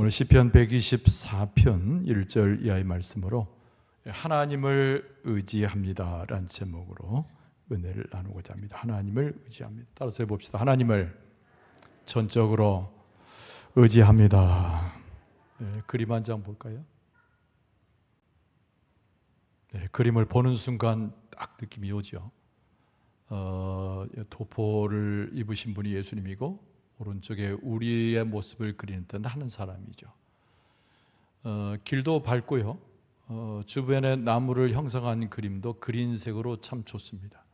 오늘 시편 124편 1절 이하의 말씀으로 하나님을 의지합니다라는 제목으로 은혜를 나누고자 합니다. 하나님을 의지합니다. 따라서 해봅시다. 하나님을 전적으로 의지합니다. 네, 그림 한 장 볼까요? 네, 그림을 보는 순간 딱 느낌이 오죠. 어, 도포를 입으신 분이 예수님이고 오른쪽에 우리의 모습을 그리는 듯 하는 사람이죠. 어, 길도 밝고요. 어, 주변에 나무를 형성한 그림도 그린색으로 참 좋습니다.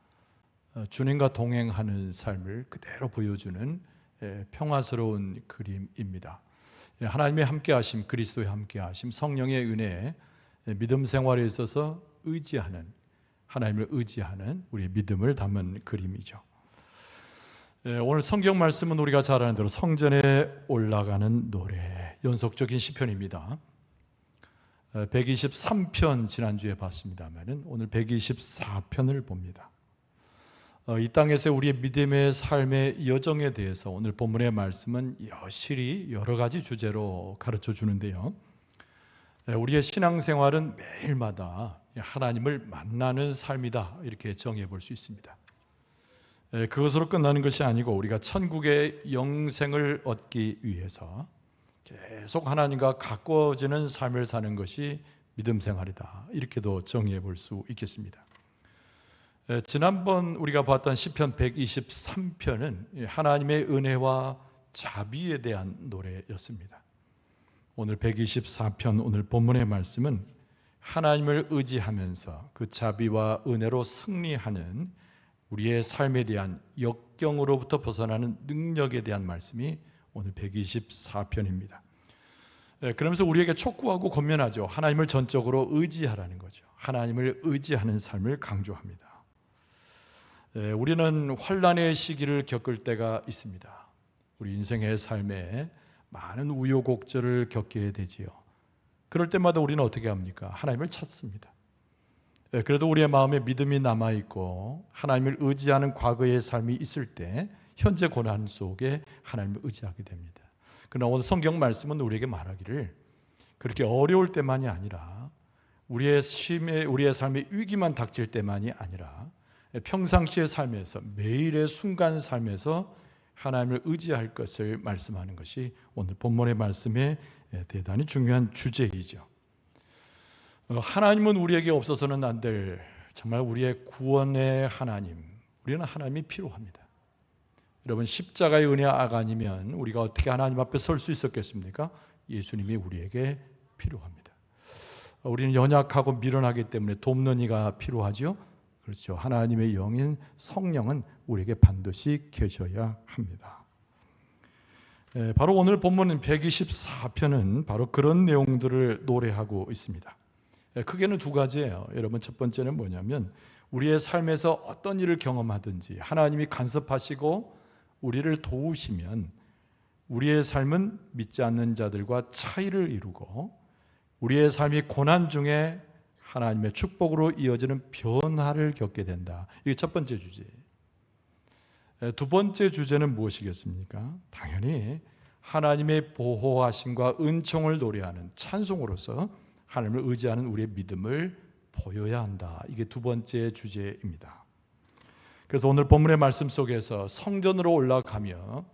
어, 주님과 동행하는 삶을 그대로 보여주는 예, 평화스러운 그림입니다. 예, 하나님의 함께하심, 그리스도의 함께하심, 성령의 은혜, 예, 믿음 생활에 있어서 의지하는 하나님을 의지하는 우리의 믿음을 담은 그림이죠. 예, 오늘 성경 말씀은 우리가 잘 아는 대로 성전에 올라가는 노래 연속적인 시편입니다. 123편 지난주에 봤습니다만은 오늘 124편을 봅니다. 어, 이 땅에서 우리의 믿음의 삶의 여정에 대해서 오늘 본문의 말씀은 여실히 여러 가지 주제로 가르쳐 주는데요. 예, 우리의 신앙생활은 매일마다 하나님을 만나는 삶이다 이렇게 정해 볼 수 있습니다. 예, 그것으로 끝나는 것이 아니고 우리가 천국의 영생을 얻기 위해서 계속 하나님과 가까워지는 삶을 사는 것이 믿음 생활이다. 이렇게도 정의해 볼 수 있겠습니다. 예, 지난번 우리가 봤던 시편 123편은 하나님의 은혜와 자비에 대한 노래였습니다. 오늘 124편 오늘 본문의 말씀은 하나님을 의지하면서 그 자비와 은혜로 승리하는 우리의 삶에 대한 역경으로부터 벗어나는 능력에 대한 말씀이 오늘 124편입니다. 예, 그러면서 우리에게 촉구하고 권면하죠. 하나님을 전적으로 의지하라는 거죠. 하나님을 의지하는 삶을 강조합니다. 예, 우리는 환란의 시기를 겪을 때가 있습니다. 우리 인생의 삶에 많은 우여곡절을 겪게 되지요. 그럴 때마다 우리는 어떻게 합니까? 하나님을 찾습니다. 예, 그래도 우리의 마음에 믿음이 남아 있고 하나님을 의지하는 과거의 삶이 있을 때 현재 고난 속에 하나님을 의지하게 됩니다. 그러나 오늘 성경 말씀은 우리에게 말하기를 그렇게 어려울 때만이 아니라 우리의 심의 우리의 삶의 위기만 닥칠 때만이 아니라 평상시의 삶에서 매일의 순간 삶에서 하나님을 의지할 것을 말씀하는 것이 오늘 본문의 말씀의 대단히 중요한 주제이죠. 어, 하나님은 우리에게 없어서는 안 될 정말 우리의 구원의 하나님. 우리는 하나님이 필요합니다. 여러분 십자가의 은혜가 아니면 우리가 어떻게 하나님 앞에 설 수 있었겠습니까? 예수님이 우리에게 필요합니다. 어, 우리는 연약하고 미련하기 때문에 돕는 이가 필요하죠. 그렇죠. 하나님의 영인 성령은 우리에게 반드시 계셔야 합니다. 예, 바로 오늘 본문 124편은 바로 그런 내용들을 노래하고 있습니다. 예, 크게는 두 가지예요. 여러분 첫 번째는 뭐냐면 우리의 삶에서 어떤 일을 경험하든지 하나님이 간섭하시고 우리를 도우시면 우리의 삶은 믿지 않는 자들과 차이를 이루고 우리의 삶이 고난 중에 하나님의 축복으로 이어지는 변화를 겪게 된다. 이게 첫 번째 주제. 예, 두 번째 주제는 무엇이겠습니까? 당연히 하나님의 보호하심과 은총을 노래하는 찬송으로서 하나님을 의지하는 우리의 믿음을 보여야 한다. 이게 두 번째 주제입니다. 그래서 오늘 본문의 말씀 속에서 성전으로 올라가며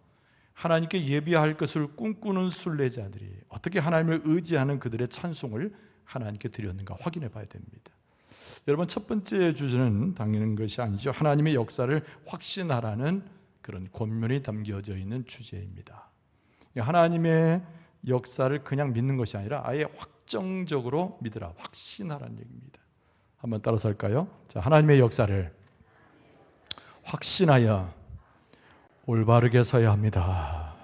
하나님께 예비할 것을 꿈꾸는 순례자들이 어떻게 하나님을 의지하는 그들의 찬송을 하나님께 드렸는가 확인해 봐야 됩니다. 여러분 첫 번째 주제는 당연한 것이 아니죠. 하나님의 역사를 확신하라는 그런 권면이 담겨져 있는 주제입니다. 하나님의 역사를 그냥 믿는 것이 아니라 아예 확 정적으로 믿으라, 확신하라는 얘기입니다. 한번 따라서 할까요? 자, 하나님의 역사를 확신하여 올바르게 서야 합니다.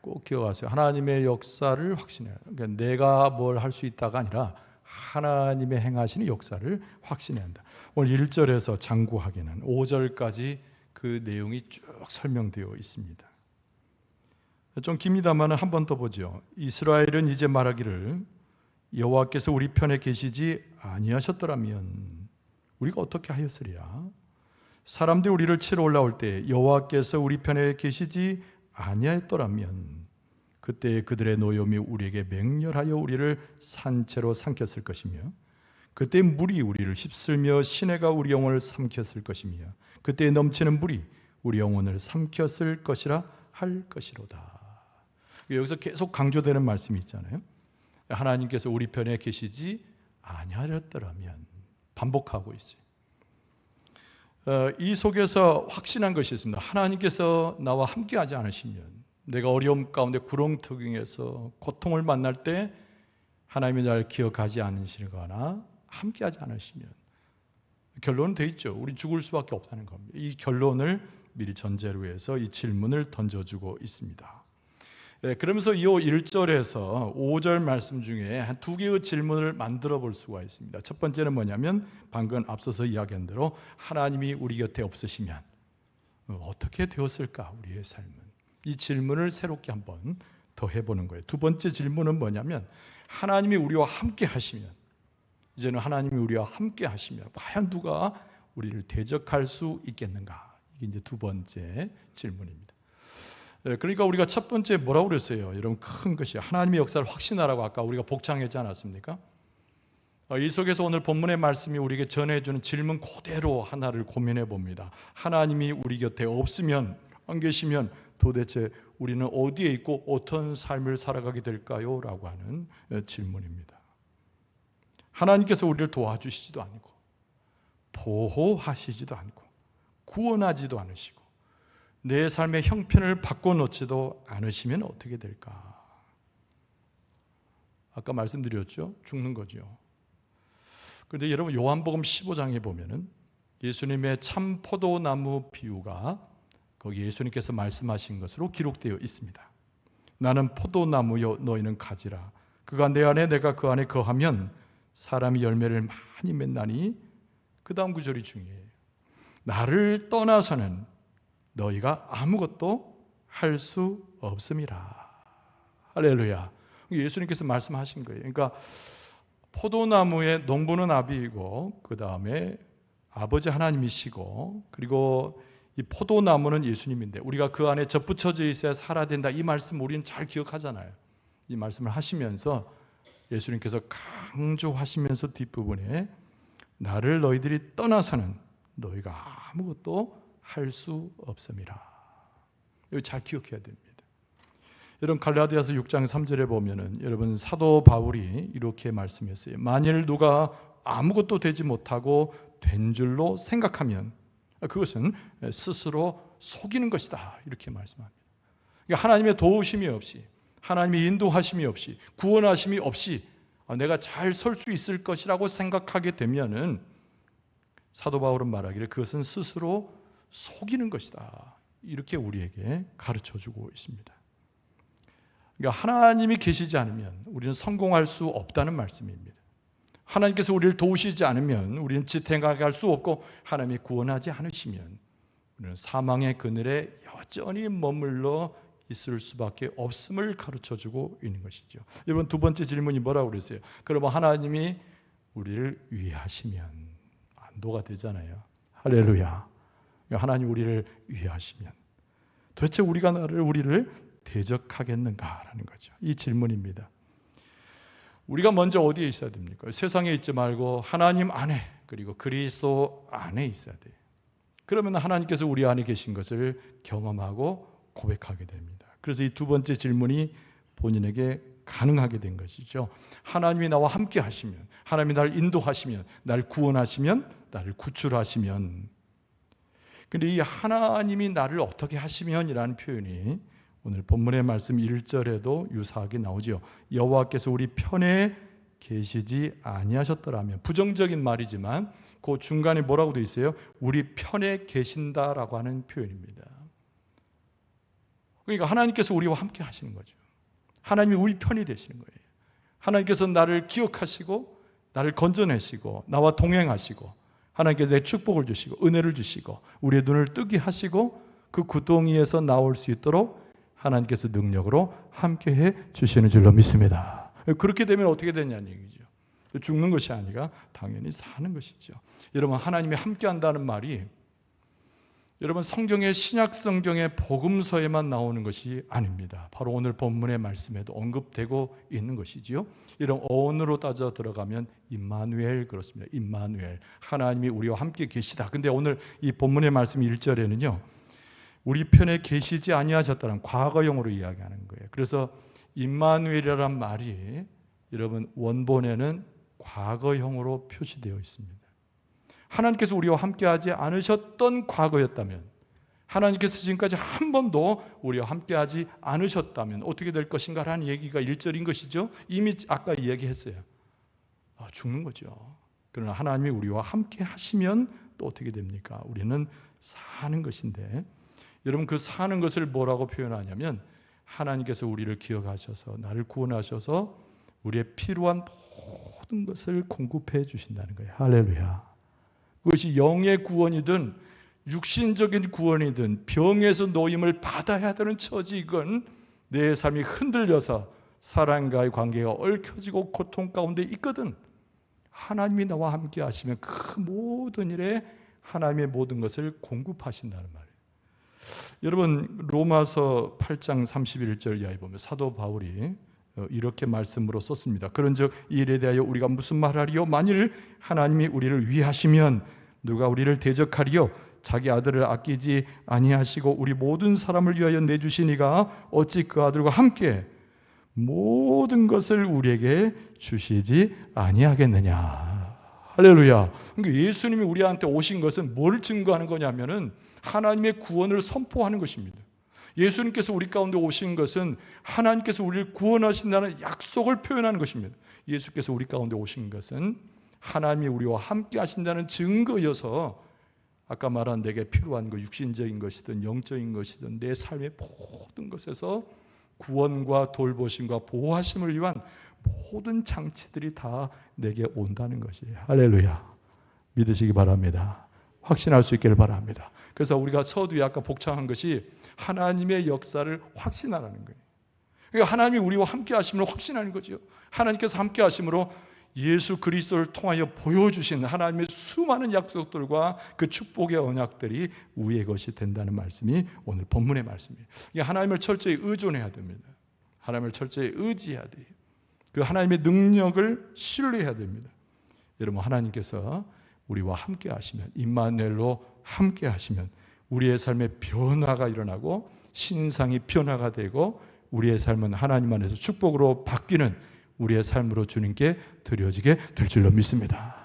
꼭 기억하세요. 하나님의 역사를 확신해요. 그러니까 내가 뭘 할 수 있다가 아니라 하나님의 행하시는 역사를 확신해야 한다. 오늘 1절에서 장구하기는 5절까지 그 내용이 쭉 설명되어 있습니다. 좀 깁니다만 한 번 더 보죠. 이스라엘은 이제 말하기를 여호와께서 우리 편에 계시지 아니하셨더라면 우리가 어떻게 하였으리야? 사람들이 우리를 치러 올라올 때 여호와께서 우리 편에 계시지 아니하였더라면 그때 그들의 노염이 우리에게 맹렬하여 우리를 산채로 삼켰을 것이며 그때 물이 우리를 휩쓸며 시내가 우리 영혼을 삼켰을 것이며 그때 넘치는 물이 우리 영혼을 삼켰을 것이라 할 것이로다. 여기서 계속 강조되는 말씀이 있잖아요. 하나님께서 우리 편에 계시지 아니하였더라면 반복하고 있어요. 어, 이 속에서 확신한 것이 있습니다. 하나님께서 나와 함께하지 않으시면 내가 어려움 가운데 구렁텅이에서 고통을 만날 때 하나님이 날 기억하지 않으시거나 함께하지 않으시면 결론은 돼 있죠. 우리 죽을 수밖에 없다는 겁니다. 이 결론을 미리 전제로 해서 이 질문을 던져주고 있습니다. 예, 그러면서 이 1절에서 5절 말씀 중에 한 두 개의 질문을 만들어 볼 수가 있습니다. 첫 번째는 뭐냐면 방금 앞서서 이야기한 대로 하나님이 우리 곁에 없으시면 어떻게 되었을까 우리의 삶은 이 질문을 새롭게 한번 더 해보는 거예요. 두 번째 질문은 뭐냐면 하나님이 우리와 함께 하시면 이제는 하나님이 우리와 함께 하시면 과연 누가 우리를 대적할 수 있겠는가? 이게 이제 두 번째 질문입니다. 예, 그러니까 우리가 첫 번째 뭐라고 그랬어요? 여러분 큰 것이 하나님의 역사를 확신하라고 아까 우리가 복창했지 않았습니까? 어, 이 속에서 오늘 본문의 말씀이 우리에게 전해주는 질문 그대로 하나를 고민해 봅니다. 하나님이 우리 곁에 없으면 안 계시면 도대체 우리는 어디에 있고 어떤 삶을 살아가게 될까요? 라고 하는 예, 질문입니다. 하나님께서 우리를 도와주시지도 않고 보호하시지도 않고 구원하지도 않으시고 내 삶의 형편을 바꿔놓지도 않으시면 어떻게 될까? 아까 말씀드렸죠. 죽는 거죠. 그런데 여러분 요한복음 15장에 보면은 예수님의 참 포도나무 비유가 거기 예수님께서 말씀하신 것으로 기록되어 있습니다. 나는 포도나무요 너희는 가지라. 그가 내 안에 내가 그 안에 거하면 사람이 열매를 많이 맺나니 그 다음 구절이 중요해요. 나를 떠나서는 너희가 아무것도 할 수 없음이라. 할렐루야. 예수님께서 말씀하신 거예요. 그러니까 포도나무의 농부는 아비이고 그 다음에 아버지 하나님이시고 그리고 이 포도나무는 예수님인데 우리가 그 안에 접붙여져 있어야 살아야 된다. 이 말씀 우리는 잘 기억하잖아요. 이 말씀을 하시면서 예수님께서 강조하시면서 뒷부분에 나를 너희들이 떠나서는 너희가 아무것도 할 수 없음이라. 이거 잘 기억해야 됩니다. 여러분 갈라디아서 6장 3절에 보면은 여러분 사도 바울이 이렇게 말씀했어요. 만일 누가 아무것도 되지 못하고 된 줄로 생각하면 그것은 스스로 속이는 것이다. 이렇게 말씀합니다. 그러니까 하나님의 도우심이 없이 하나님의 인도하심이 없이 구원하심이 없이 아, 내가 잘 설 수 있을 것이라고 생각하게 되면은 사도 바울은 말하기를 그것은 스스로 속이는 것이다. 이렇게 우리에게 가르쳐 주고 있습니다. 그러니까 하나님이 계시지 않으면 우리는 성공할 수 없다는 말씀입니다. 하나님께서 우리를 도우시지 않으면 우리는 지탱할 수 없고 하나님이 구원하지 않으시면 우리는 사망의 그늘에 여전히 머물러 있을 수밖에 없음을 가르쳐 주고 있는 것이죠. 여러분 두 번째 질문이 뭐라고 그랬어요? 그러면 하나님이 우리를 위하시면 안도가 되잖아요. 할렐루야. 하나님 우리를 위하시면 도대체 우리가 나를 우리를 대적하겠는가라는 거죠. 이 질문입니다. 우리가 먼저 어디에 있어야 됩니까? 세상에 있지 말고 하나님 안에 그리고 그리스도 안에 있어야 돼요. 그러면 하나님께서 우리 안에 계신 것을 경험하고 고백하게 됩니다. 그래서 이 두 번째 질문이 본인에게 가능하게 된 것이죠. 하나님이 나와 함께 하시면, 하나님이 나를 인도하시면, 나를 구원하시면, 나를 구출하시면. 근데 이 하나님이 나를 어떻게 하시면이라는 표현이 오늘 본문의 말씀 1절에도 유사하게 나오죠. 여호와께서 우리 편에 계시지 아니하셨더라면 부정적인 말이지만 그 중간에 뭐라고 돼 있어요? 우리 편에 계신다라고 하는 표현입니다. 그러니까 하나님께서 우리와 함께 하시는 거죠. 하나님이 우리 편이 되시는 거예요. 하나님께서 나를 기억하시고 나를 건져내시고 나와 동행하시고 하나님께 내 축복을 주시고 은혜를 주시고 우리의 눈을 뜨게 하시고 그 구덩이에서 나올 수 있도록 하나님께서 능력으로 함께해 주시는 줄로 믿습니다. 그렇게 되면 어떻게 되냐는 얘기죠. 죽는 것이 아니라 당연히 사는 것이죠. 여러분 하나님이 함께한다는 말이 여러분 성경의 신약 성경의 복음서에만 나오는 것이 아닙니다. 바로 오늘 본문의 말씀에도 언급되고 있는 것이지요. 이런 어원으로 따져 들어가면 임마누엘 그렇습니다. 임마누엘 하나님이 우리와 함께 계시다. 근데 오늘 이 본문의 말씀 1절에는요. 우리 편에 계시지 아니하셨다는 과거형으로 이야기하는 거예요. 그래서 임마누엘이라는 말이 여러분 원본에는 과거형으로 표시되어 있습니다. 하나님께서 우리와 함께하지 않으셨던 과거였다면 하나님께서 지금까지 한 번도 우리와 함께하지 않으셨다면 어떻게 될 것인가라는 얘기가 1절인 것이죠. 이미 아까 이야기했어요. 아, 죽는 거죠. 그러나 하나님이 우리와 함께 하시면 또 어떻게 됩니까? 우리는 사는 것인데 여러분 그 사는 것을 뭐라고 표현하냐면 하나님께서 우리를 기억하셔서 나를 구원하셔서 우리의 필요한 모든 것을 공급해 주신다는 거예요. 할렐루야. 그것이 영의 구원이든 육신적인 구원이든 병에서 노임을 받아야 되는 처지이건 내 삶이 흔들려서 사랑과의 관계가 얽혀지고 고통 가운데 있거든 하나님이 나와 함께 하시면 그 모든 일에 하나님의 모든 것을 공급하신다는 말이에요. 여러분 로마서 8장 31절 이하에 보면 사도 바울이 어, 이렇게 말씀으로 썼습니다. 그런즉 이 일에 대하여 우리가 무슨 말하리요? 만일 하나님이 우리를 위하시면 누가 우리를 대적하리요? 자기 아들을 아끼지 아니하시고 우리 모든 사람을 위하여 내주시니가 어찌 그 아들과 함께 모든 것을 우리에게 주시지 아니하겠느냐. 할렐루야. 그러니까 예수님이 우리한테 오신 것은 뭘 증거하는 거냐면은 하나님의 구원을 선포하는 것입니다. 예수님께서 우리 가운데 오신 것은 하나님께서 우리를 구원하신다는 약속을 표현하는 것입니다. 예수께서 우리 가운데 오신 것은 하나님이 우리와 함께 하신다는 증거여서 아까 말한 내게 필요한 것 육신적인 것이든 영적인 것이든 내 삶의 모든 것에서 구원과 돌보심과 보호하심을 위한 모든 장치들이 다 내게 온다는 것이에요. 할렐루야. 믿으시기 바랍니다. 확신할 수 있기를 바랍니다. 그래서 우리가 서두에 아까 복창한 것이 하나님의 역사를 확신하라는 거예요. 그러니까 하나님이 우리와 함께 하심을 확신하는 거죠. 하나님께서 함께 하심으로 예수 그리스도를 통하여 보여주신 하나님의 수많은 약속들과 그 축복의 언약들이 우리의 것이 된다는 말씀이 오늘 본문의 말씀이에요. 하나님을 철저히 의존해야 됩니다. 하나님을 철저히 의지해야 돼요. 그 하나님의 능력을 신뢰해야 됩니다. 여러분 하나님께서 우리와 함께 하시면 임마누엘로 함께 하시면 우리의 삶에 변화가 일어나고 신상이 변화가 되고 우리의 삶은 하나님 안에서 축복으로 바뀌는 우리의 삶으로 주님께 드려지게 될 줄로 믿습니다.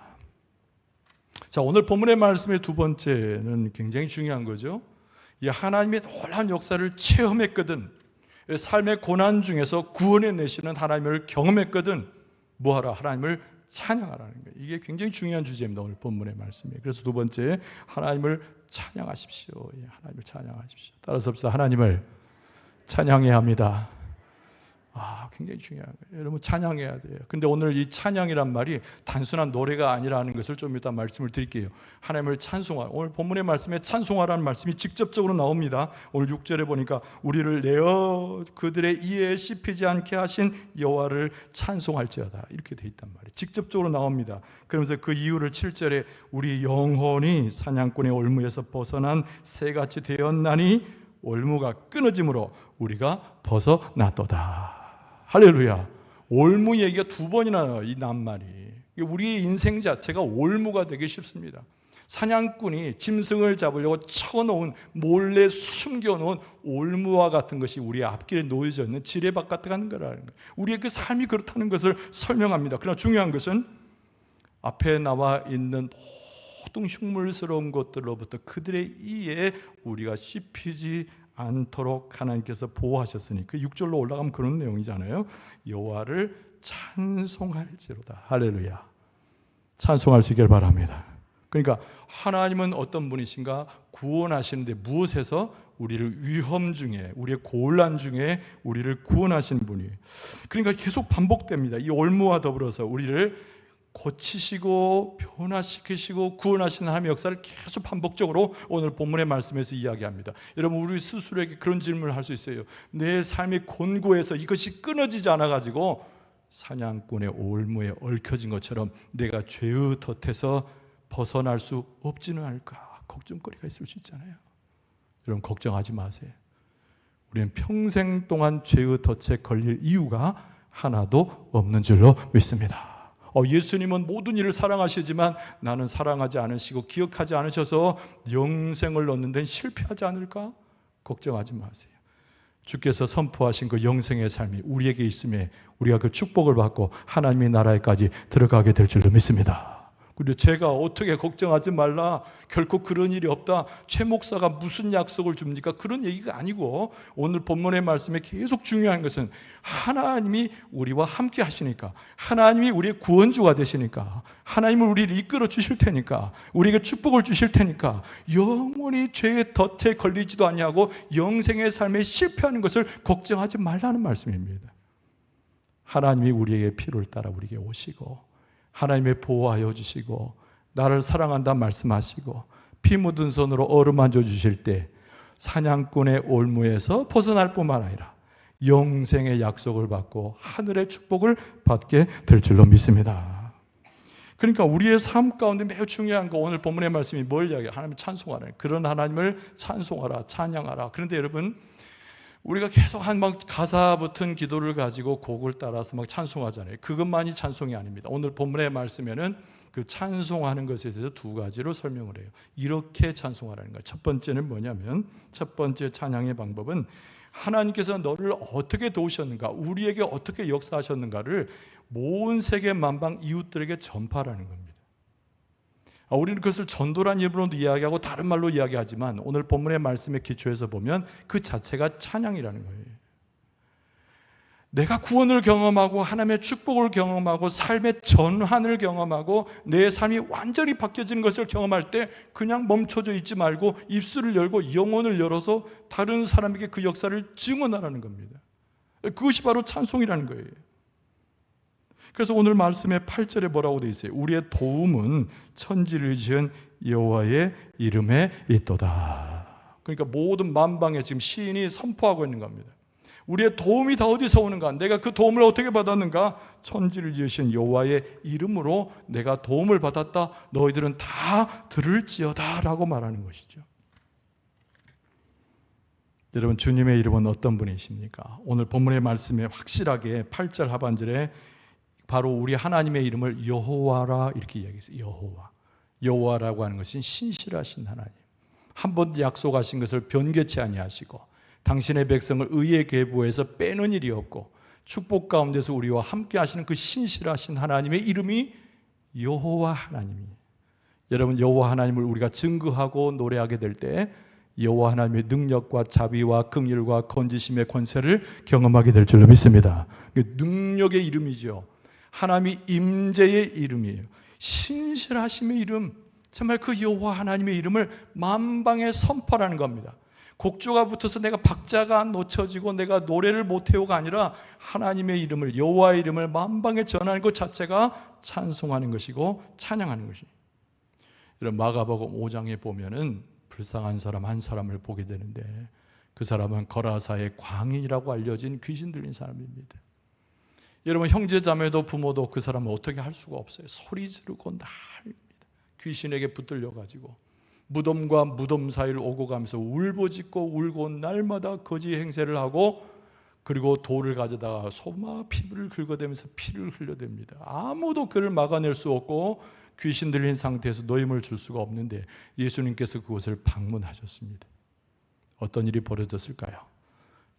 자, 오늘 본문의 말씀의 두 번째는 굉장히 중요한 거죠. 이 하나님의 놀라운 역사를 체험했거든. 삶의 고난 중에서 구원해 내시는 하나님을 경험했거든. 뭐하라? 하나님을 찬양하라는 거예요. 이게 굉장히 중요한 주제입니다. 오늘 본문의 말씀에. 그래서 두 번째, 하나님을 찬양하십시오. 예, 하나님을 찬양하십시오. 따라서 합시다. 하나님을 찬양해야 합니다. 아, 굉장히 중요한 거예요. 여러분 찬양해야 돼요. 근데 오늘 이 찬양이란 말이 단순한 노래가 아니라는 것을 좀 이따 말씀을 드릴게요. 하나님을 찬송하. 오늘 본문의 말씀에 찬송하라는 말씀이 직접적으로 나옵니다. 오늘 6절에 보니까 우리를 내어 그들의 이에 씹히지 않게 하신 여호와를 찬송할지어다. 이렇게 돼 있단 말이에요. 직접적으로 나옵니다. 그러면서 그 이유를 7절에 우리 영혼이 사냥꾼의 올무에서 벗어난 새같이 되었나니 올무가 끊어짐으로 우리가 벗어났도다. 할렐루야. 올무 얘기가 두 번이나 나와요. 이 낱말이. 우리의 인생 자체가 올무가 되기 쉽습니다. 사냥꾼이 짐승을 잡으려고 쳐놓은 몰래 숨겨놓은 올무와 같은 것이 우리의 앞길에 놓여져 있는 지뢰밭 같은 거라는 거예요. 우리의 그 삶이 그렇다는 것을 설명합니다. 그러나 중요한 것은 앞에 나와 있는 모든 흉물스러운 것들로부터 그들의 이에 우리가 씹히지 않도록 하나님께서 보호하셨으니 그 6절로 올라가면 그런 내용이잖아요. 여호와를 찬송할지로다. 할렐루야. 찬송할 수 있기를 바랍니다. 그러니까 하나님은 어떤 분이신가 구원하시는데 무엇에서 우리를 위험 중에 우리의 곤란 중에 우리를 구원하신 분이 그러니까 계속 반복됩니다. 이 올무와 더불어서 우리를 고치시고 변화시키시고 구원하시는 하나님의 역사를 계속 반복적으로 오늘 본문의 말씀에서 이야기합니다. 여러분 우리 스스로에게 그런 질문을 할 수 있어요. 내 삶이 곤고해서 이것이 끊어지지 않아 가지고 사냥꾼의 올무에 얽혀진 것처럼 내가 죄의 덫에서 벗어날 수 없지는 않을까 걱정거리가 있을 수 있잖아요. 여러분 걱정하지 마세요. 우리는 평생 동안 죄의 덫에 걸릴 이유가 하나도 없는 줄로 믿습니다. 어, 예수님은 모든 일을 사랑하시지만 나는 사랑하지 않으시고 기억하지 않으셔서 영생을 얻는 데는 실패하지 않을까? 걱정하지 마세요. 주께서 선포하신 그 영생의 삶이 우리에게 있음에 우리가 그 축복을 받고 하나님의 나라에까지 들어가게 될 줄로 믿습니다. 그리고 제가 어떻게 걱정하지 말라. 결코 그런 일이 없다. 최 목사가 무슨 약속을 줍니까? 그런 얘기가 아니고 오늘 본문의 말씀에 계속 중요한 것은 하나님이 우리와 함께 하시니까 하나님이 우리의 구원주가 되시니까 하나님을 우리를 이끌어 주실 테니까 우리에게 축복을 주실 테니까 영원히 죄의 덫에 걸리지도 아니하고 영생의 삶에 실패하는 것을 걱정하지 말라는 말씀입니다. 하나님이 우리에게 필요를 따라 우리에게 오시고 하나님의 보호하여 주시고 나를 사랑한다 말씀하시고 피 묻은 손으로 어루만져 주실 때 사냥꾼의 올무에서 벗어날 뿐만 아니라 영생의 약속을 받고 하늘의 축복을 받게 될 줄로 믿습니다. 그러니까 우리의 삶 가운데 매우 중요한 거 오늘 본문의 말씀이 뭘 이야기해요? 하나님 찬송하라. 그런 하나님을 찬송하라, 찬양하라. 그런데 여러분 우리가 계속 한 막 가사 붙은 기도를 가지고 곡을 따라서 막 찬송하잖아요. 그것만이 찬송이 아닙니다. 오늘 본문의 말씀에는 그 찬송하는 것에 대해서 두 가지로 설명을 해요. 이렇게 찬송하라는 거예요. 첫 번째는 뭐냐면 첫 번째 찬양의 방법은 하나님께서 너를 어떻게 도우셨는가, 우리에게 어떻게 역사하셨는가를 온 세계 만방 이웃들에게 전파하라는 겁니다. 아, 우리는 그것을 전도란 이름으로도 이야기하고 다른 말로 이야기하지만 오늘 본문의 말씀에 기초해서 보면 그 자체가 찬양이라는 거예요. 내가 구원을 경험하고 하나님의 축복을 경험하고 삶의 전환을 경험하고 내 삶이 완전히 바뀌어지는 것을 경험할 때 그냥 멈춰져 있지 말고 입술을 열고 영혼을 열어서 다른 사람에게 그 역사를 증언하라는 겁니다. 그것이 바로 찬송이라는 거예요. 그래서 오늘 말씀의 8절에 뭐라고 되어 있어요? 우리의 도움은 천지를 지은 여호와의 이름에 있도다. 그러니까 모든 만방에 지금 시인이 선포하고 있는 겁니다. 우리의 도움이 다 어디서 오는가? 내가 그 도움을 어떻게 받았는가? 천지를 지으신 여호와의 이름으로 내가 도움을 받았다. 너희들은 다 들을지어다라고 말하는 것이죠. 여러분 주님의 이름은 어떤 분이십니까? 오늘 본문의 말씀에 확실하게 8절 하반절에 바로 우리 하나님의 이름을 여호와라 이렇게 이야기했어요. 여호와. 여호와라고 하는 것은 신실하신 하나님. 한 번 약속하신 것을 변개치 아니하시고 당신의 백성을 의의 계보에서 빼는 일이 없고 축복 가운데서 우리와 함께 하시는 그 신실하신 하나님의 이름이 여호와 하나님이. 여러분 여호와 하나님을 우리가 증거하고 노래하게 될 때 여호와 하나님의 능력과 자비와 긍휼과 건지심의 권세를 경험하게 될 줄로 믿습니다. 그 능력의 이름이죠. 하나님이 임재의 이름이에요. 신실하심의 이름. 정말 그 여호와 하나님의 이름을 만방에 선포하는 겁니다. 곡조가 붙어서 내가 박자가 놓쳐지고 내가 노래를 못 해요가 아니라 하나님의 이름을 여호와의 이름을 만방에 전하는 것 자체가 찬송하는 것이고 찬양하는 것이. 이런 마가복음 5장에 보면은 불쌍한 사람 한 사람을 보게 되는데 그 사람은 거라사의 광인이라고 알려진 귀신 들린 사람입니다. 여러분 형제 자매도 부모도 그 사람을 어떻게 할 수가 없어요. 소리 지르고 난립니다. 귀신에게 붙들려 가지고 무덤과 무덤 사이를 오고 가면서 울부짖고 울고 날마다 거지 행세를 하고 그리고 돌을 가져다가 소마 피부를 긁어대면서 피를 흘려댑니다. 아무도 그를 막아낼 수 없고 귀신 들린 상태에서 노임을 줄 수가 없는데 예수님께서 그곳을 방문하셨습니다. 어떤 일이 벌어졌을까요?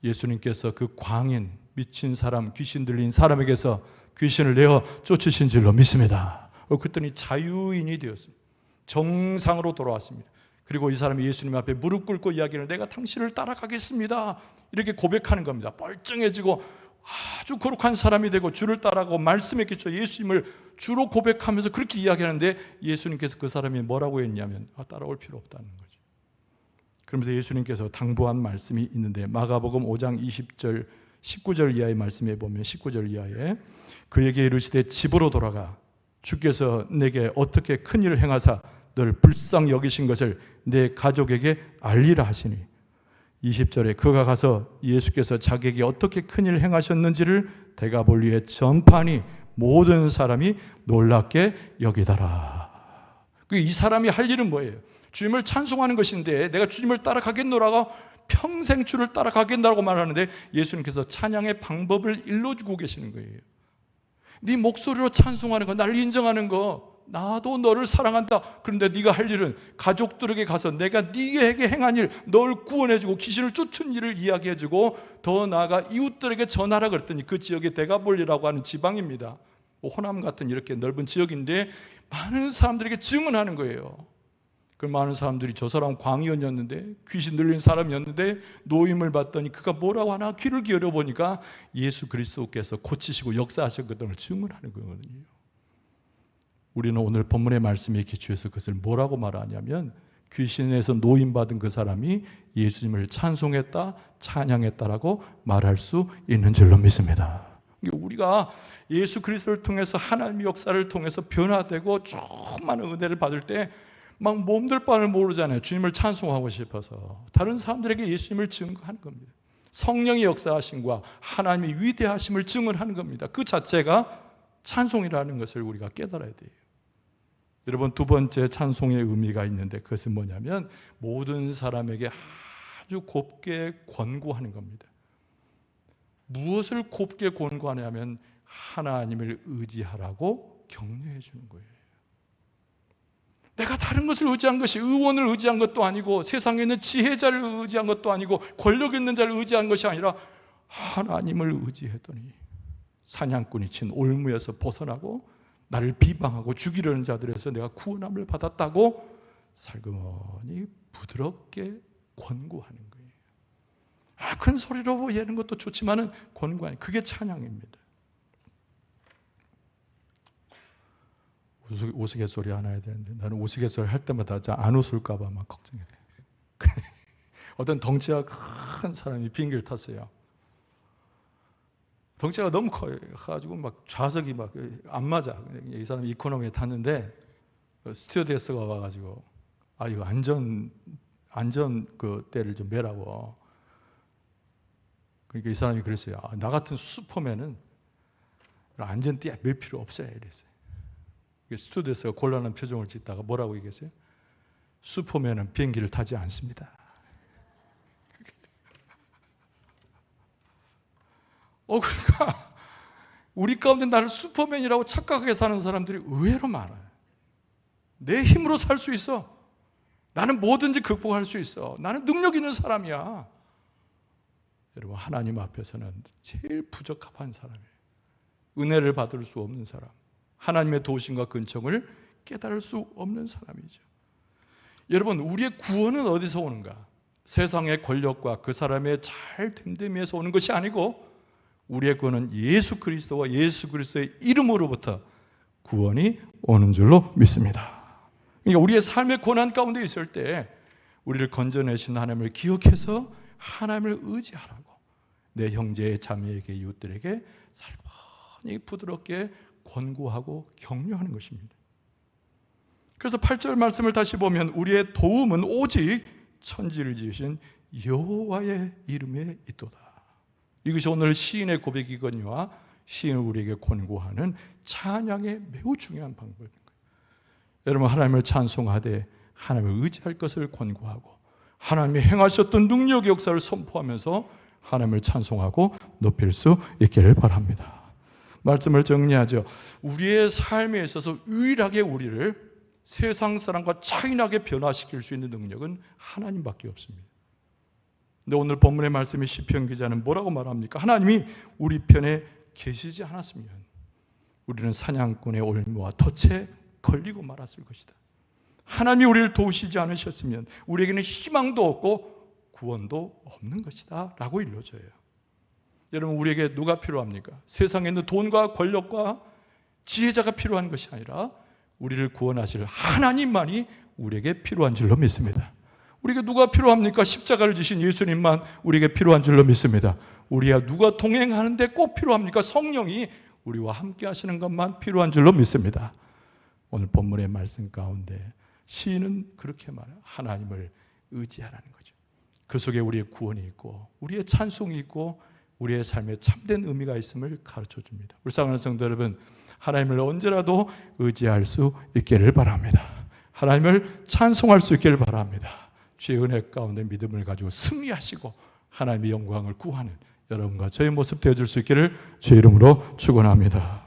예수님께서 그 광인 미친 사람 귀신 들린 사람에게서 귀신을 내어 쫓으신 줄로 믿습니다. 어, 그랬더니 자유인이 되었습니다. 정상으로 돌아왔습니다. 그리고 이 사람이 예수님 앞에 무릎 꿇고 이야기를 내가 당신을 따라가겠습니다. 이렇게 고백하는 겁니다. 멀쩡해지고 아주 거룩한 사람이 되고 주를 따라가고 말씀했겠죠. 예수님을 주로 고백하면서 그렇게 이야기하는데 예수님께서 그 사람이 뭐라고 했냐면 아, 따라올 필요 없다는 거죠. 그러면서 예수님께서 당부한 말씀이 있는데 마가복음 5장 20절 19절 이하의 말씀에 보면 19절 이하에 그에게 이르시되 집으로 돌아가 주께서 내게 어떻게 큰 일을 행하사 늘 불쌍 여기신 것을 내 가족에게 알리라 하시니 20절에 그가 가서 예수께서 자기에게 어떻게 큰 일을 행하셨는지를 대가볼리에 전파니 모든 사람이 놀랍게 여기더라. 그이 사람이 할 일은 뭐예요? 주님을 찬송하는 것인데 내가 주님을 따라가겠노라고 평생 주를 따라가겠다고 말하는데 예수님께서 찬양의 방법을 일러주고 계시는 거예요. 네 목소리로 찬송하는 거, 나를 인정하는 거, 나도 너를 사랑한다. 그런데 네가 할 일은 가족들에게 가서 내가 네게 행한 일, 널 구원해주고 귀신을 쫓은 일을 이야기해주고 더 나아가 이웃들에게 전하라 그랬더니 그 지역에 대가볼리라고 하는 지방입니다. 뭐 호남 같은 이렇게 넓은 지역인데 많은 사람들에게 증언하는 거예요. 그 많은 사람들이 저 사람 광의원이었는데 귀신 들린 사람이었는데 노임을 받더니 그가 뭐라고 하나 귀를 기울여 보니까 예수 그리스도께서 고치시고 역사하셨거든을 증언하는 거거든요. 우리는 오늘 본문의 말씀에 기초해서 그것을 뭐라고 말하냐면 귀신에서 노임 받은 그 사람이 예수님을 찬송했다, 찬양했다라고 말할 수 있는 줄로 믿습니다. 우리가 예수 그리스도를 통해서 하나님의 역사를 통해서 변화되고 조그마한 은혜를 받을 때 막 몸들 바를 모르잖아요. 주님을 찬송하고 싶어서 다른 사람들에게 예수님을 증거하는 겁니다. 성령의 역사하심과 하나님의 위대하심을 증언하는 겁니다. 그 자체가 찬송이라는 것을 우리가 깨달아야 돼요. 여러분 두 번째 찬송의 의미가 있는데 그것은 뭐냐면 모든 사람에게 아주 곱게 권고하는 겁니다. 무엇을 곱게 권고하냐면 하나님을 의지하라고 격려해 주는 거예요. 내가 다른 것을 의지한 것이 의원을 의지한 것도 아니고 세상에 있는 지혜자를 의지한 것도 아니고 권력 있는 자를 의지한 것이 아니라 하나님을 의지했더니 사냥꾼이 친 올무에서 벗어나고 나를 비방하고 죽이려는 자들에서 내가 구원함을 받았다고 살그머니 부드럽게 권고하는 거예요. 아, 큰 소리로 예는 것도 좋지만은 권고하는 그게 찬양입니다. 우스갯소리 하나 해야 되는데 나는 우스갯소리 할 때마다 안 웃을까 봐 막 걱정이 돼. 어떤 덩치가 큰 사람이 비행기를 탔어요. 덩치가 너무 커요. 가지고 막 좌석이 막 안 맞아. 이 사람이 이코노미에 탔는데 스튜어디스가 와가지고 아 이거 안전 안전 그 때를 좀 매라고. 그러니까 이 사람이 그랬어요. 아, 나 같은 슈퍼맨은 안전띠에 몇 필요 없어요. 이랬어요. 스튜디오스가 곤란한 표정을 짓다가 뭐라고 얘기했어요? 슈퍼맨은 비행기를 타지 않습니다. 어, 그러니까 우리 가운데 나를 슈퍼맨이라고 착각하게 사는 사람들이 의외로 많아요. 내 힘으로 살 수 있어. 나는 뭐든지 극복할 수 있어. 나는 능력 있는 사람이야. 여러분, 하나님 앞에서는 제일 부적합한 사람이에요. 은혜를 받을 수 없는 사람. 하나님의 도심과 근청을 깨달을 수 없는 사람이죠. 여러분, 우리의 구원은 어디서 오는가? 세상의 권력과 그 사람의 잘 됨됨에서 오는 것이 아니고 우리의 구원은 예수 그리스도와 예수 그리스도의 이름으로부터 구원이 오는 줄로 믿습니다. 그러니까 우리의 삶의 고난 가운데 있을 때 우리를 건져내신 하나님을 기억해서 하나님을 의지하라고 내 형제 자매에게 이웃들에게 살벌히 부드럽게 권고하고 격려하는 것입니다. 그래서 8절 말씀을 다시 보면 우리의 도움은 오직 천지를 지으신 여호와의 이름에 있도다. 이것이 오늘 시인의 고백이거니와 시인을 우리에게 권고하는 찬양의 매우 중요한 거예요. 여러분 하나님을 찬송하되 하나님을 의지할 것을 권고하고 하나님이 행하셨던 능력 역사를 선포하면서 하나님을 찬송하고 높일 수 있기를 바랍니다. 말씀을 정리하죠. 우리의 삶에 있어서 유일하게 우리를 세상 사람과 차이나게 변화시킬 수 있는 능력은 하나님밖에 없습니다. 근데 오늘 본문의 말씀이 시편 기자는 뭐라고 말합니까? 하나님이 우리 편에 계시지 않았으면 우리는 사냥꾼의 올무와 덫에 걸리고 말았을 것이다. 하나님이 우리를 도우시지 않으셨으면 우리에게는 희망도 없고 구원도 없는 것이다. 라고 일러줘요. 여러분 우리에게 누가 필요합니까? 세상에 있는 돈과 권력과 지혜자가 필요한 것이 아니라 우리를 구원하실 하나님만이 우리에게 필요한 줄로 믿습니다. 우리에게 누가 필요합니까? 십자가를 지신 예수님만 우리에게 필요한 줄로 믿습니다. 우리와 누가 동행하는데 꼭 필요합니까? 성령이 우리와 함께 하시는 것만 필요한 줄로 믿습니다. 오늘 본문의 말씀 가운데 시인은 그렇게 말해요. 하나님을 의지하라는 거죠. 그 속에 우리의 구원이 있고 우리의 찬송이 있고 우리의 삶에 참된 의미가 있음을 가르쳐 줍니다. 사랑하는 성도 여러분, 하나님을 언제라도 의지할 수 있기를 바랍니다. 하나님을 찬송할 수 있기를 바랍니다. 주의 은혜 가운데 믿음을 가지고 승리하시고 하나님의 영광을 구하는 여러분과 저의 모습 되어줄 수 있기를 주의 이름으로 축원합니다.